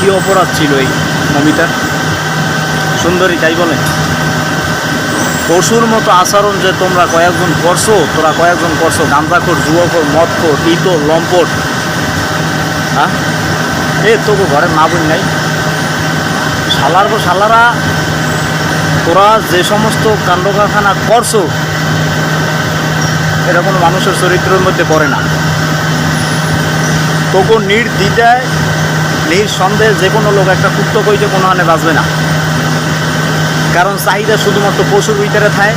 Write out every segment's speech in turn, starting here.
কি অপরাধ ছিল এই মমিতার সুন্দরী, তাই বলে? পশুর মতো আচরণ যে তোমরা কয়েকজন করছ, তোরা কয়েকজন করছ, গাঁজাখোর যুবকর মদখোর ইতো লম্পট। হ্যাঁ এ তবু ঘরে মা বোন নাই। শালার গো শালারা, তোরা যে সমস্ত কাণ্ড কারখানা করছ, এটা কোনো মানুষের চরিত্রের মধ্যে পড়ে না। তবু নির্দ্বিধায় নিঃসন্দেহে যে কোনো লোক একটা কুত্ত কইতে কোনো হানে বাঁচবে না। কারণ চাহিদা শুধুমাত্র পশুর ভিতরে থাকে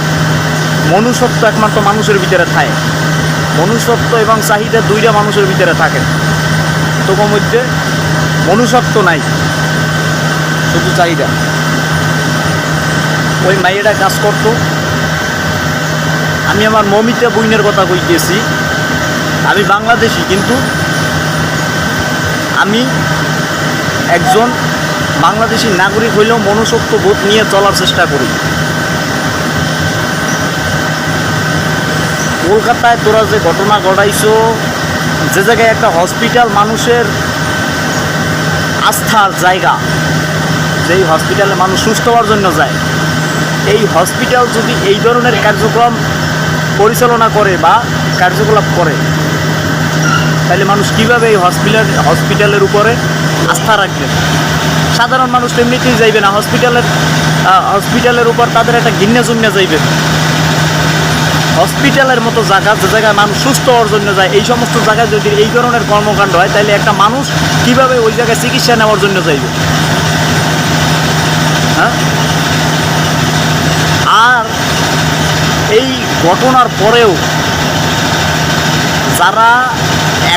মনুষ্যত্ব একমাত্র মানুষের ভিতরে থাকে মনুষ্যত্ব এবং চাহিদা দুইটা মানুষের ভিতরে থাকে। তবু মধ্যে মনুষ্যত্ব নাই, শুধু চাহিদা। ওই মাইয়েরা কাজ করতো। আমি আমার মমিতা বইনের কথা কইতেছি। আমি বাংলাদেশি, কিন্তু আমি একজন বাংলাদেশি নাগরিক হইলেও মনুষ্যত্ব বোধ নিয়ে চলার চেষ্টা করি। কলকাতায় তোরা যে ঘটনা ঘটাইছো, যে জায়গায় একটা হসপিটাল মানুষের আস্থার জায়গা, যেই হসপিটালে মানুষ সুস্থ হওয়ার জন্য যায়, এই হসপিটাল যদি এই ধরনের কার্যক্রম পরিচালনা করে বা কার্যকলাপ করে, তাহলে মানুষ কীভাবে এই হসপিটাল হসপিটালের উপরে আস্থা রাখবে সাধারণ মানুষ এমনিতেই যাইবে না হসপিটালের হসপিটালের উপর তাদের একটা গিন্নে জুন্নে যাইবে। হসপিটালের মতো জায়গা, যে জায়গায় মানুষ সুস্থ হওয়ার জন্য যায়, এই সমস্ত জায়গায় যদি এই ধরনের কর্মকাণ্ড হয়, তাহলে একটা মানুষ কীভাবে ওই জায়গায় চিকিৎসা নেওয়ার জন্য যাইবে? হ্যাঁ? আর এই ঘটনার পরেও যারা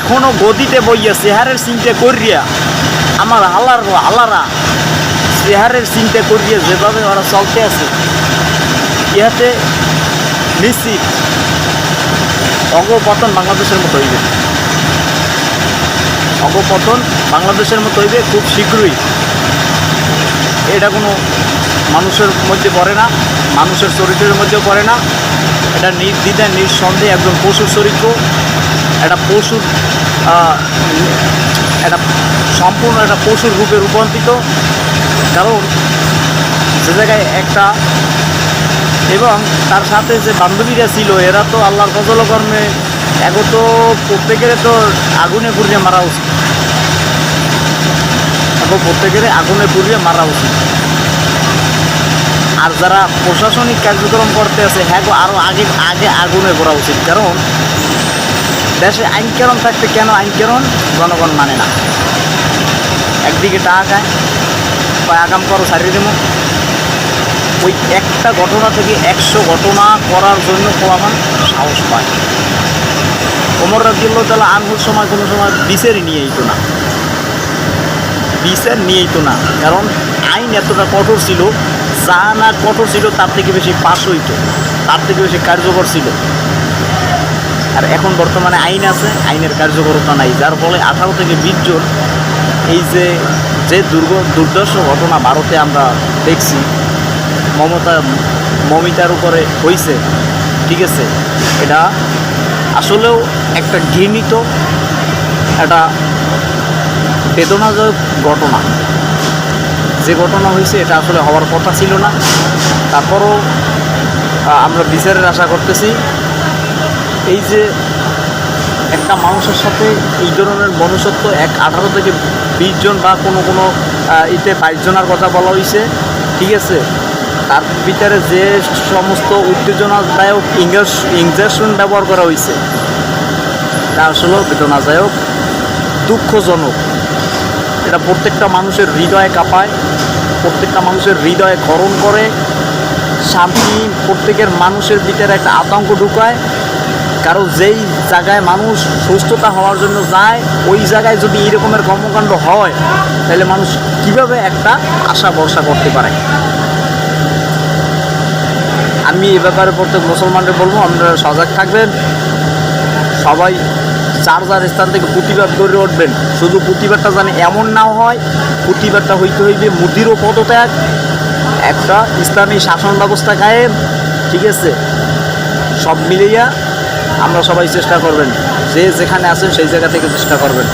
এখনও গদিতে বইয়া, চেহারের চিন্তা করিয়া আমার হালার হালারা চেহারের চিন্তা করিয়া যেভাবে ওরা চলতে আছে, ইহাতে নিশ্চিত অগপতন বাংলাদেশের মতো হইবে। অগপতন বাংলাদেশের মতো হইবে খুব শীঘ্রই। এটা কোনো মানুষের মধ্যে পড়ে না, মানুষের চরিত্রের মধ্যেও পড়ে না। এটা নির্দ্বিধায় নিঃসন্দেহে একজন পশুর চরিত্র। একটা পশুর একটা সম্পূর্ণ একটা পশুর রূপে রূপান্তরিত। কারণ যে জায়গায় একটা এবং তার সাথে যে বান্ধবীরা ছিল, এরা তো আল্লাহর ফজল কর্মে এখন তো প্রত্যেকের তো আগুনে পুড়িয়ে মারা উচিত। এখন প্রত্যেকের আগুনে পুড়িয়ে মারা উচিত। আর যারা প্রশাসনিক কার্যক্রম করতে আছে হ্যাঁ আরও আগে আগে আগুনে করা উচিত। কারণ দেশে আইন কেরণ থাকতে কেন আইন কেরণ জনগণ মানে না? একদিকে টাকা খায়, কয় আগাম করো সারিয়ে দেবো। ওই একটা ঘটনা থেকে একশো ঘটনা করার জন্য প্রমাণ সাহস পায়। ওমর রাজিউল্লাহ তালা আনহুর সময় কোনো সময় বিচারই নিয়ে যেত না। বিচার নিয়ে যেত না। কারণ আইন এতটা কঠোর ছিল, যা না কঠোর ছিল তার থেকে বেশি পাশ হইতো, তার থেকে বেশি কার্যকর ছিল। আর এখন বর্তমানে আইন আছে, আইনের কার্যকরতা নাই। যার ফলে আঠারো থেকে বিশ জন এই যে যে দুর্গ, দুর্দর্শ ঘটনা ভারতে আমরা দেখছি, মমতা, মমিতার উপরে হয়েছে ঠিক আছে? এটা আসলেও একটা ঘৃণিত, একটা বেদনাদায়ক ঘটনা। যে ঘটনা হয়েছে এটা আসলে হওয়ার কথা ছিল না। তারপরও আমরা বিচারের আশা করতেছি এই যে একটা মানুষের সাথে এই ধরনের মনুষ্যত্ব এক আঠারো থেকে বিশ জন বা কোনো কোনো ইতে বাইশ জনের কথা বলা হয়েছে ঠিক আছে? তার ভিতরে যে সমস্ত উত্তেজনাদায়ক ইংরেজ ইঞ্জেকশন ব্যবহার করা হয়েছে তা আসলেও বেদনাদায়ক দুঃখজনক। এটা প্রত্যেকটা মানুষের হৃদয়ে কাঁপায়, প্রত্যেকটা মানুষের হৃদয়ে গরম করে, শান্তি প্রত্যেকের মানুষের ভিতরে একটা আতঙ্ক ঢুকায় কারণ যেই জায়গায় মানুষ সুস্থতা হওয়ার জন্য যায়, ওই জায়গায় যদি এরকমের কর্মকাণ্ড হয়, তাহলে মানুষ কীভাবে একটা আশা ভরসা করতে পারে? আমি এ ব্যাপারে প্রত্যেক মুসলমানদের বলব, আপনারা সজাগ থাকবেন। সবাই যার যার স্থান থেকে প্রতিবাদ করে উঠবেন। শুধু প্রতিবাদটা জানে এমন নাও হয়, প্রতিবাদটা হইতে হইবে মুদিরও পদত্যাগ। একটা ইসলামী শাসন ব্যবস্থা কায়েম, ঠিক আছে? সব মিলিয়া আমরা সবাই চেষ্টা করবেন। যে যেখানে আছেন সেই জায়গা থেকে চেষ্টা করবেন।